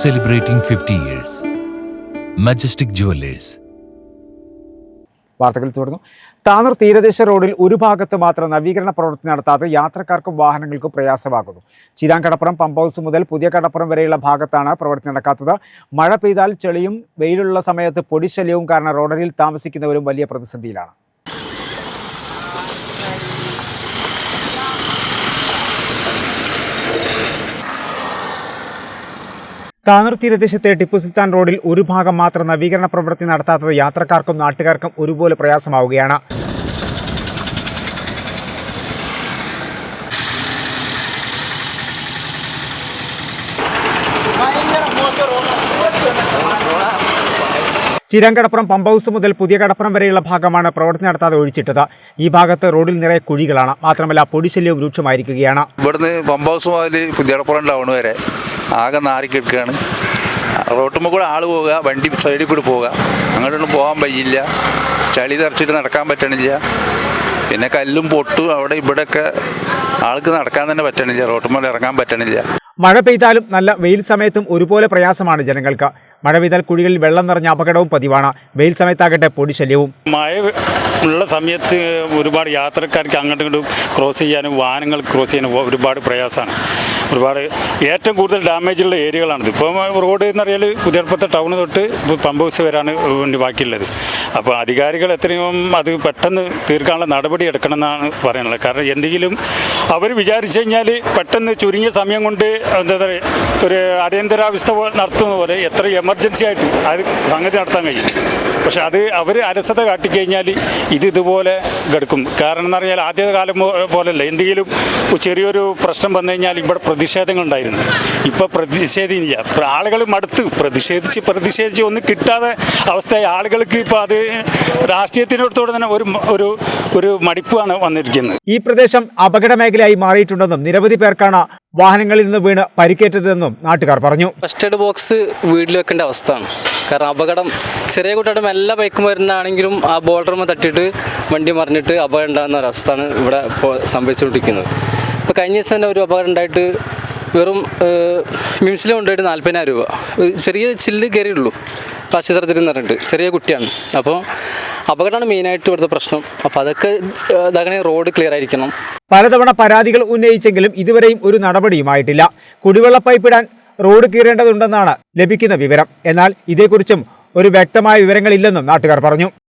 celebrating 50 years. Majestic Jewelers. വാർത്തകൾ തുടർന്നു താനൂർ തീരദേശ റോഡിൽ ഒരു ഭാഗത്ത് മാത്രം നവീകരണ പ്രവൃത്തി നടത്താതെ യാത്രക്കാർക്കും വാഹനങ്ങൾക്കും പ്രയാസമാകുന്നു ചിരാങ്കടപ്പുറം പമ്പ് ഹൗസ് മുതൽ പുതിയ കടപ്പുറം വരെയുള്ള ഭാഗത്താണ് പ്രവൃത്തി നടക്കാത്തത് മഴ പെയ്താൽ ചെളിയും വെയിലുള്ള സമയത്ത് പൊടിശല്യവും കാരണം റോഡരിൽ താമസിക്കുന്നവരും വലിയ പ്രതിസന്ധിയിലാണ് താനൂർ തീരദേശത്തെ ടിപ്പു സുൽത്താൻ റോഡിൽ ഒരു ഭാഗം മാത്രം നവീകരണ പ്രവൃത്തി നടത്താത്തത് യാത്രക്കാർക്കും നാട്ടുകാർക്കും ഒരുപോലെ പ്രയാസമാവുകയാണ്. ചിരങ്കടപ്പുറം പമ്പ ഹൗസ് മുതൽ പുതിയ കടപ്പുറം വരെയുള്ള ഭാഗമാണ് പ്രവൃത്തി നടത്താതെ ഒഴിച്ചിട്ടത്. ഈ ഭാഗത്ത് റോഡിൽ നിറയെ കുഴികളാണ്. മാത്രമല്ല പൊടിശല്യവും രൂക്ഷമായിരിക്കുകയാണ്. ഇവിടുന്ന് പമ്പ ഹൗസ് മുതൽ പുതിയ കടപ്പുറം ടൗൺ വരെ ആകെ നാറിക്കെടുക്കുകയാണ് റോട്ടുമ്പോൾ കൂടെ ആൾ പോവുക വണ്ടി സൈഡിൽ കൂടി പോവുക. അങ്ങോട്ടൊന്നും പോകാൻ പറ്റില്ല ചളി തെറിച്ചിട്ട് നടക്കാൻ പറ്റണില്ല. പിന്നെ കല്ലും പൊട്ടും. അവിടെ ഇവിടെയൊക്കെ ആൾക്ക് നടക്കാൻ തന്നെ പറ്റണില്ല. റോട്ടുമ്പോൾ ഇറങ്ങാൻ പറ്റണില്ല. മഴ പെയ്താലും നല്ല വെയിൽ സമയത്തും ഒരുപോലെ പ്രയാസമാണ് ജനങ്ങൾക്ക്. മഴ പെയ്താൽ കുഴികളിൽ വെള്ളം നിറഞ്ഞ അപകടവും പതിവാണ്. വെയിൽ സമയത്താകട്ടെ പൊടിശല്യവും മഴ ഉള്ള സമയത്ത് ഒരുപാട് യാത്രക്കാർക്ക് അങ്ങോട്ടും ഇങ്ങോട്ടും ക്രോസ് ചെയ്യാനും വാഹനങ്ങൾ ക്രോസ് ചെയ്യാനും ഒരുപാട് പ്രയാസമാണ്. ഒരുപാട് ഏറ്റവും കൂടുതൽ ഡാമേജ് ഉള്ള ഏരിയകളാണിത് ഇപ്പം റോഡ് എന്ന് പറഞ്ഞാൽ പുതിയപ്പത്തെ ടൗൺ തൊട്ട് പമ്പ് ഹൗസ് വരാണ് ബാക്കിയുള്ളത്. അപ്പോൾ അധികാരികൾ എത്രയും അത് പെട്ടെന്ന് തീർക്കാനുള്ള നടപടി എടുക്കണമെന്നാണ് പറയാനുള്ളത്. കാരണം എന്തെങ്കിലും അവർ വിചാരിച്ചു കഴിഞ്ഞാൽ പെട്ടെന്ന് ചുരുങ്ങിയ സമയം കൊണ്ട് എന്താ പറയുക ഒരു അടിയന്തരാവസ്ഥ നടത്തുന്ന പോലെ എത്ര എമർജൻസി ആയിട്ട് അത് സംഗതി നടത്താൻ കഴിയും. പക്ഷെ അത് അവർ അലസത കാട്ടിക്കഴിഞ്ഞാൽ ഇത് ഇതുപോലെ കിടക്കും. കാരണം എന്ന് പറഞ്ഞാൽ ആദ്യ കാലം പോലല്ല. എന്തെങ്കിലും ചെറിയൊരു പ്രശ്നം വന്നു കഴിഞ്ഞാൽ ഇവിടെ പ്രതിഷേധങ്ങൾ ഉണ്ടായിരുന്നു. ഇപ്പോൾ പ്രതിഷേധിക്കില്ല ആളുകൾ മടുത്ത്. പ്രതിഷേധിച്ച് പ്രതിഷേധിച്ച് ഒന്നും കിട്ടാതെ അവസ്ഥയായി. ആളുകൾക്ക് ഇപ്പോൾ അത് രാഷ്ട്രീയത്തിനോടത്തോടെ തന്നെ ഒരു ഒരു ഒരു മടിപ്പാണ് വന്നിരിക്കുന്നത്. ഈ പ്രദേശം അപകട മേഖലയായി മാറിയിട്ടുണ്ടെന്നും നിരവധി പേർക്കാണ് വാഹനങ്ങളിൽ നിന്ന് വീണ് പരിക്കേറ്റതെന്നും നാട്ടുകാർ പറഞ്ഞു. ഫസ്റ്റ് എയ്ഡ് ബോക്സ് വീട്ടിൽ വെക്കേണ്ട അവസ്ഥയാണ്. കാരണം അപകടം ചെറിയ കൂട്ടായിട്ട് എല്ലാ ബൈക്കും വരുന്നതാണെങ്കിലും ആ ബോർഡർമ തട്ടിയിട്ട് വണ്ടി മറിഞ്ഞിട്ട് അപകടം ഉണ്ടാകുന്ന ഒരവസ്ഥയാണ് ഇവിടെ ഇപ്പോൾ സംഭവിച്ചുകൊണ്ടിരിക്കുന്നത്. ഇപ്പോൾ കഴിഞ്ഞ ദിവസം തന്നെ ഒരു അപകടം ഉണ്ടായിട്ട് വെറും മിംസിൽ കൊണ്ടുപോയിട്ട് നാൽപ്പതിനായിരം രൂപ. ഒരു ചെറിയ ചില്ല് കയറിയുള്ളൂ പക്ഷി സർജറി എന്ന് പറഞ്ഞിട്ട് ചെറിയ കുട്ടിയാണ്. അപ്പോൾ അപകടമാണ് മെയിനായിട്ട് ഇവിടുത്തെ പ്രശ്നം. അപ്പോൾ അതൊക്കെ അതങ്ങനെ റോഡ് ക്ലിയർ ആയിരിക്കണം. പലതവണ പരാതികൾ ഉന്നയിച്ചെങ്കിലും ഇതുവരെയും ഒരു നടപടിയുമായിട്ടില്ല. കുടിവെള്ള പൈപ്പിടാൻ റോഡ് കീറേണ്ടതുണ്ടെന്നാണ് ലഭിക്കുന്ന വിവരം. എന്നാൽ ഇതേക്കുറിച്ചും ഒരു വ്യക്തമായ വിവരങ്ങളില്ലെന്നും നാട്ടുകാർ പറഞ്ഞു.